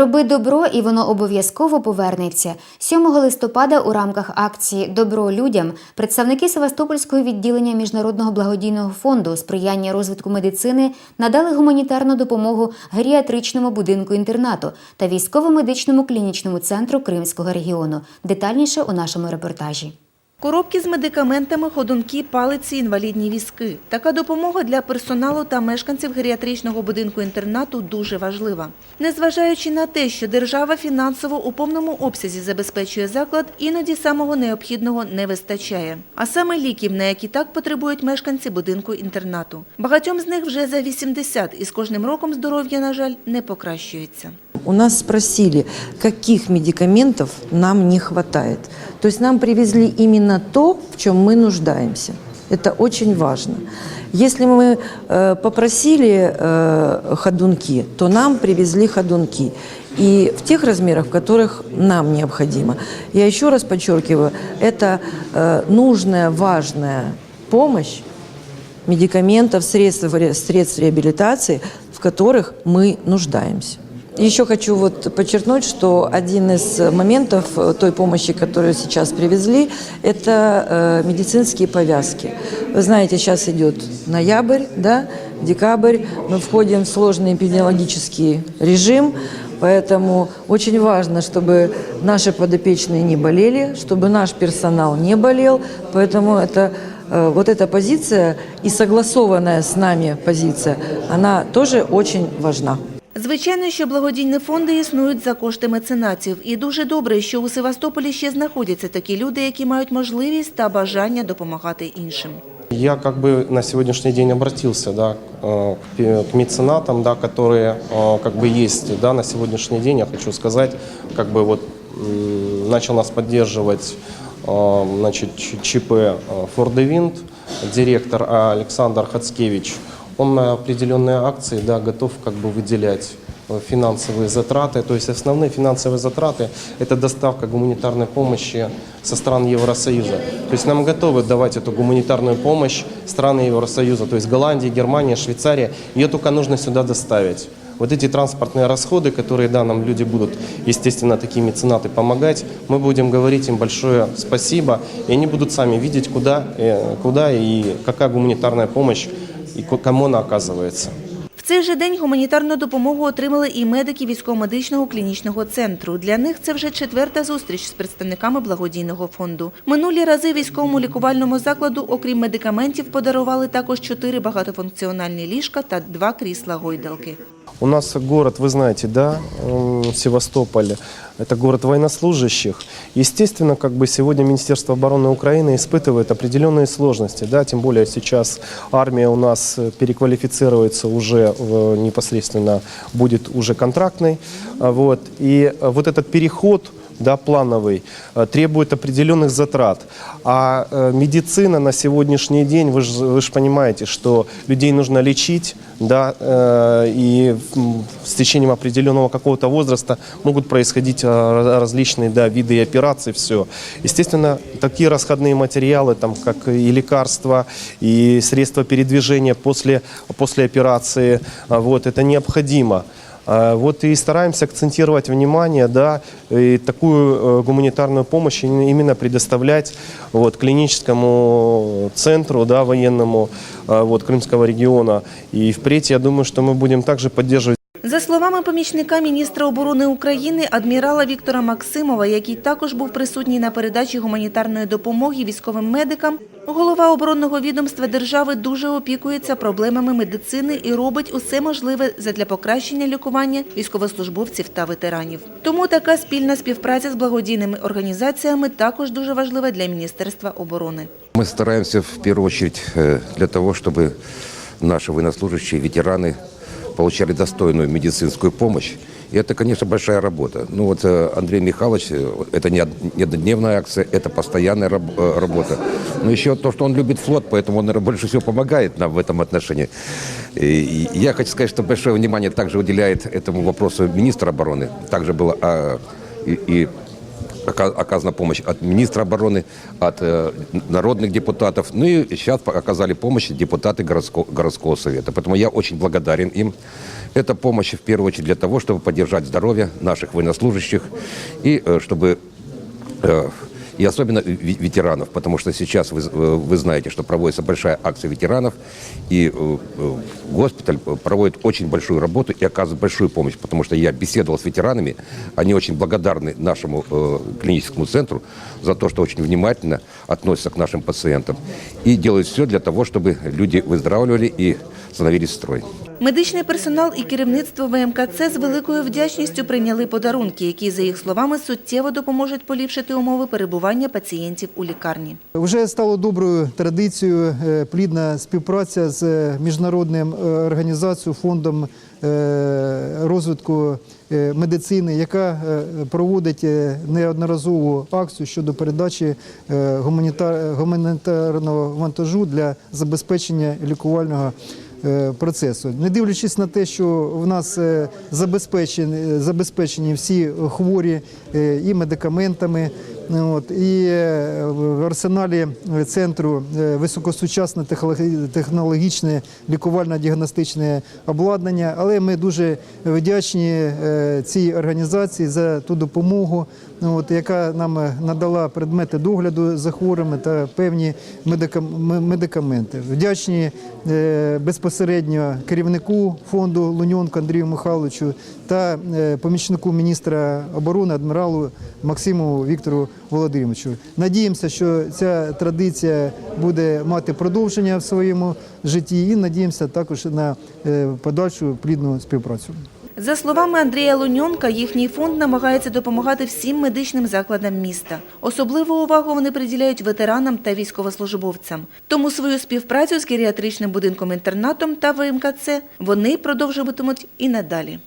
Роби добро, і воно обов'язково повернеться. 7 листопада у рамках акції Добро людям представники Севастопольського відділення Міжнародного благодійного фонду сприяння розвитку медицини надали гуманітарну допомогу геріатричному будинку інтернату та військово-медичному клінічному центру Кримського регіону. Детальніше у нашому репортажі. Коробки з медикаментами, ходунки, палиці, інвалідні візки. Така допомога для персоналу та мешканців геріатричного будинку-інтернату дуже важлива. Незважаючи на те, що держава фінансово у повному обсязі забезпечує заклад, іноді самого необхідного не вистачає. А саме ліків, на які так потребують мешканці будинку-інтернату. Багатьом з них вже за 80, і з кожним роком здоров'я, на жаль, не покращується. У нас спросили, каких медикаментов нам не хватает. То есть нам привезли именно то, в чем мы нуждаемся. Это очень важно. Если мы э, попросили э, ходунки, то нам привезли ходунки. И в тех размерах, в которых нам необходимо. Я еще раз подчеркиваю, это э, нужная, важная помощь медикаментов, средств, ре- средств реабилитации, в которых мы нуждаемся. Еще хочу вот подчеркнуть, что один из моментов э, той помощи, которую сейчас привезли, это э, медицинские повязки. Вы знаете, сейчас идет ноябрь, да, декабрь, мы входим в сложный эпидемиологический режим, Поэтому очень важно, чтобы наши подопечные не болели, чтобы наш персонал не болел. Поэтому это, э, вот эта позиция и согласованная с нами позиция, она тоже очень важна. Звичайно, що благодійні фонди існують за кошти меценатів. І дуже добре, що у Севастополі ще знаходяться такі люди, які мають можливість та бажання допомагати іншим. Я как бы на сегодняшний день обратился да, э, к пе- к меценатам, да, которые э, как бы есть да, на сегодняшний день. Я хочу сказать, как бы вот м, начал нас поддерживать э, значит, Ч- ЧП э, «Фордевинт», директор Александр Хацкевич. Он на определенные акции да, готов как бы выделять э, финансовые затраты. То есть основные финансовые затраты – это доставка гуманитарной помощи со стран Евросоюза. То есть нам готовы давать эту гуманитарную помощь страны Евросоюза, то есть Голландия, Германия, Швейцария. Ее только нужно сюда доставить. Вот эти транспортные расходы, которые, да, нам люди будут, естественно, такие меценаты помогать, мы будем говорить им большое спасибо, и они будут сами видеть, куда, э, куда и какая гуманитарная помощь и кому она оказывается. В цей же день гуманітарну допомогу отримали і медики військово-медичного клінічного центру. Для них це вже четверта зустріч з представниками благодійного фонду. Минулі рази військовому лікувальному закладу, окрім медикаментів, подарували також чотири багатофункціональні ліжка та два крісла гойдалки. У нас город, вы знаете, да, Севастополь, это город военнослужащих. Естественно, как бы сегодня Министерство обороны Украины испытывает определенные сложности, да, тем более сейчас армия у нас переквалифицируется уже в- непосредственно, будет уже контрактной, а, вот, и вот этот переход да, плановый, э, требует определенных затрат. А э, медицина на сегодняшний день, вы же вы ж понимаете, что людей нужно лечить, да, э, и с течением определенного какого-то возраста могут происходить раз- различные да, виды операций, все. Естественно, такие расходные материалы, там, как и лекарства, и средства передвижения после, после операции, вот, это необходимо. А, Вот и стараемся акцентировать внимание, да, и такую э, гуманитарную помощь именно именно предоставлять вот, клиническому центру да, военному э, вот, Крымского региона. И впредь, я думаю, что мы будем также поддерживать За словами помічника міністра оборони України адмірала Віктора Максимова, який також був присутній на передачі гуманітарної допомоги військовим медикам, голова оборонного відомства держави дуже опікується проблемами медицини і робить усе можливе задля покращення лікування військовослужбовців та ветеранів. Тому така спільна співпраця з благодійними організаціями також дуже важлива для Міністерства оборони. Мы стараемся в первую очередь э, для того, чтобы наши военнослужащие, ветераны получали достойную медицинскую помощь. И это, конечно, большая работа. Ну вот э, Андрей Михайлович, э, это не од- не однодневная акция, это постоянная раб- э, работа. Но еще то, что он любит флот, поэтому он, наверное, больше всего помогает нам в этом отношении. И и я хочу сказать, что большое внимание также уделяет этому вопросу министр обороны. Также был а, и, и ока- оказана помощь от министра обороны, от э, народных депутатов. Ну и сейчас оказали помощь депутаты городского, городского совета. Поэтому я очень благодарен им. Это помощь в первую очередь для того, чтобы поддержать здоровье наших военнослужащих и э, чтобы э, и особенно ве- ветеранов, потому что сейчас вы, э, вы знаете, что проводится большая акция ветеранов, и э, э, госпиталь проводит очень большую работу и оказывает большую помощь, потому что я беседовал с ветеранами, они очень благодарны нашему э, клиническому центру за то, что очень внимательно относятся к нашим пациентам и делают все для того, чтобы люди выздоравливали и становились в строй. Медичний персонал і керівництво ВМКЦ з великою вдячністю прийняли подарунки, які, за їх словами, суттєво допоможуть поліпшити умови перебування пацієнтів у лікарні. Вже стало доброю традицією е, плідна співпраця з міжнародним е, організацією фондом е, розвитку медицини, яка проводить неодноразову акцію щодо передачі гуманітарного вантажу для забезпечення лікувального процесу. Не дивлячись на те, що в нас е, забезпечені, забезпечені всі хворі е, і медикаментами, От, і е, в арсеналі центру е, високосучасне технологі- технологічне лікувально-діагностичне обладнання. Але ми дуже вдячні е, цій організації за ту допомогу, от, яка нам надала предмети догляду за хворими та певні медикам- медикаменти. Вдячні е, безпосередньо керівнику фонду Луньонку Андрію Михайловичу та е, помічнику міністра оборони адміралу Максиму Віктору Володимировичу. Надіємося, що ця традиція буде мати продовження в своєму житті, і надіємося також на е, подальшу плідну співпрацю. За словами Андрія Луньонка, їхній фонд намагається допомагати всім медичним закладам міста. Особливу увагу вони приділяють ветеранам та військовослужбовцям. Тому свою співпрацю з геріатричним будинком-інтернатом та ВМКЦ вони продовжуватимуть і надалі.